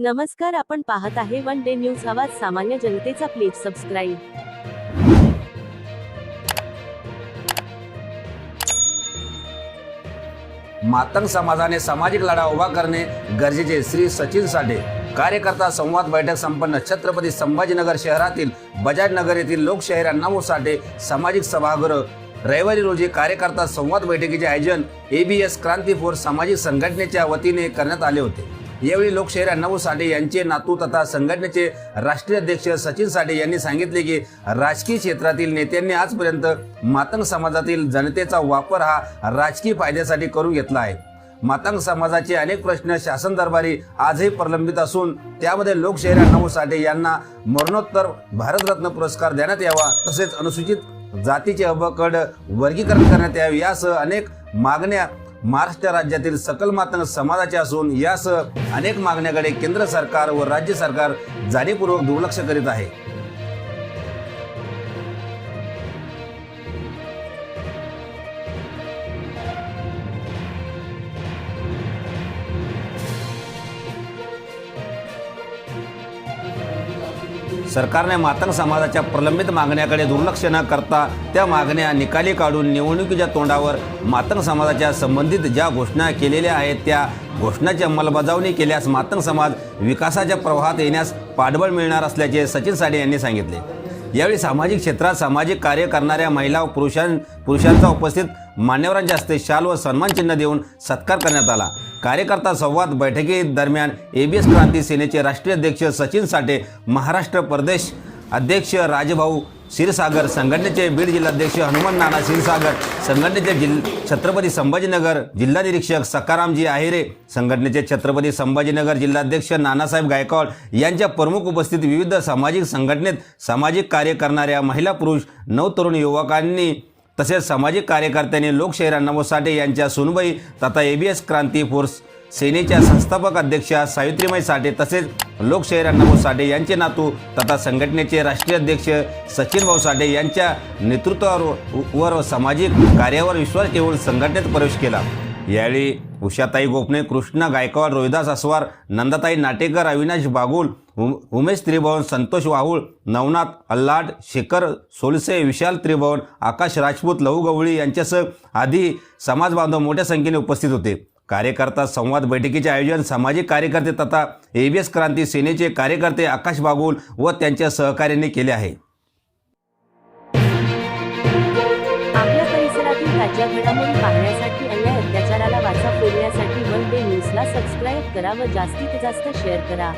नमस्कार आपण पाहत आहे वन डे न्यूज आवाज सामान्य जनतेचा प्लीज सबस्क्राईब मातंग समाजाने सामाजिक लढा उभा करणे गरजेचे श्री सचिन साठे. कार्यकर्ता संवाद बैठक संपन्न. छत्रपती संभाजीनगर शहरातील बजाज नगर येथील लोकशाहीर अण्णाभाऊ साठे सामाजिक सभागृह. रविवारी रोजी कार्यकर्ता संवाद बैठकीचे आयोजन एबीएस क्रांती फोर्स सामाजिक संघटनेच्या वतीने करण्यात आले होते. यावेळी लोकशाहीर अण्णाभाऊ साठे यांचे नातू तथा संघटनेचे राष्ट्रीय अध्यक्ष सचिन साठे यांनी सांगितले की राजकीय क्षेत्रातील नेत्यांनी आजपर्यंत मातंग समाजातील जनतेचा वापर हा राजकीय फायद्यासाठी करून घेतला आहे. मातंग समाजाचे अनेक प्रश्न शासन दरबारी आजही प्रलंबित असून त्यामध्ये लोकशाहीर अण्णाभाऊ साठे यांना मरणोत्तर भारतरत्न पुरस्कार देण्यात यावा तसेच अनुसूचित जातीचे अबकड वर्गीकरण करण्यात यावे यासह अनेक मागण्या महाराष्ट्र राज्यातील सकल मातंग समाजाचे असून यासह अनेक मागण्याकडे केंद्र सरकार व राज्य सरकार जाणीवपूर्वक दुर्लक्ष करीत आहे. सरकारने मातंग समाजाच्या प्रलंबित मागण्याकडे दुर्लक्ष न करता त्या मागण्या निकाली काढून निवडणुकीच्या तोंडावर मातंग समाजाच्या संबंधित ज्या घोषणा केलेल्या आहेत त्या घोषणाची अंमलबजावणी केल्यास मातंग समाज विकासाच्या प्रवाहात येण्यास पाठबळ मिळणार असल्याचे सचिन साडे यांनी सांगितले. यावेळी सामाजिक क्षेत्रात सामाजिक कार्य करणाऱ्या महिला व पुरुषां पुरुषांचा उपस्थित मान्यवरांच्या हस्ते शाल व सन्मान चिन्ह देऊन सत्कार करण्यात आला. कार्यकर्ता संवाद बैठकी दरम्यान एबीएस क्रांती सेनेचे राष्ट्रीय अध्यक्ष सचिन साठे महाराष्ट्र प्रदेश अध्यक्ष राजभाऊ क्षीरसागर संघटनेचे बीड जिल्हाध्यक्ष हनुमान नाना क्षीरसागर संघटनेचे जिल छत्रपती संभाजीनगर जिल्हा निरीक्षक सकारामजी आहिरे संघटनेचे छत्रपती संभाजीनगर जिल्हाध्यक्ष नानासाहेब गायकवाड यांच्या प्रमुख उपस्थित विविध सामाजिक संघटनेत सामाजिक कार्य करणाऱ्या महिला पुरुष नवतरुण युवकांनी तसेच सामाजिक कार्यकर्त्यांनी लोकशाहीर अण्णाभाऊ साठे यांच्या सुनबाई तथा A V S Kranti force सेनेच्या संस्थापक अध्यक्षा सावित्रीमाई साठे तसेच लोकशाहीर अण्णाभाऊ साठे यांचे नातू तथा संघटनेचे राष्ट्रीय अध्यक्ष सचिन भाऊ साठे यांच्या नेतृत्वावर वर सामाजिक कार्यावर विश्वास ठेवून संघटनेत प्रवेश केला. यावेळी उषाताई गोपणे कृष्णा गायकवाड रोहिदास अस्वार नंदाताई नाटेकर अविनाश बागुल उम उमेश त्रिभवन संतोष वाहुळ नवनाथ अल्लाड शेखर सोलसे विशाल त्रिभवन आकाश राजपूत लहू गवळी यांच्यासह आदी समाज बांधव मोठ्या संख्येने उपस्थित होते. कार्यकर्ता संवाद बैठकीचे आयोजन सामाजिक कार्यकर्ते तथा एबीएस क्रांती सेनेचे कार्यकर्ते आकाश बागुल व त्यांच्या सहकार्याने केले आहे. ताज्या घडामोडी पाहण्यासाठी अन्याय अत्याचाराला वाचा फोडण्यासाठी वन डे न्यूजला सबस्क्राईब करा व जास्तीत जास्त शेअर करा.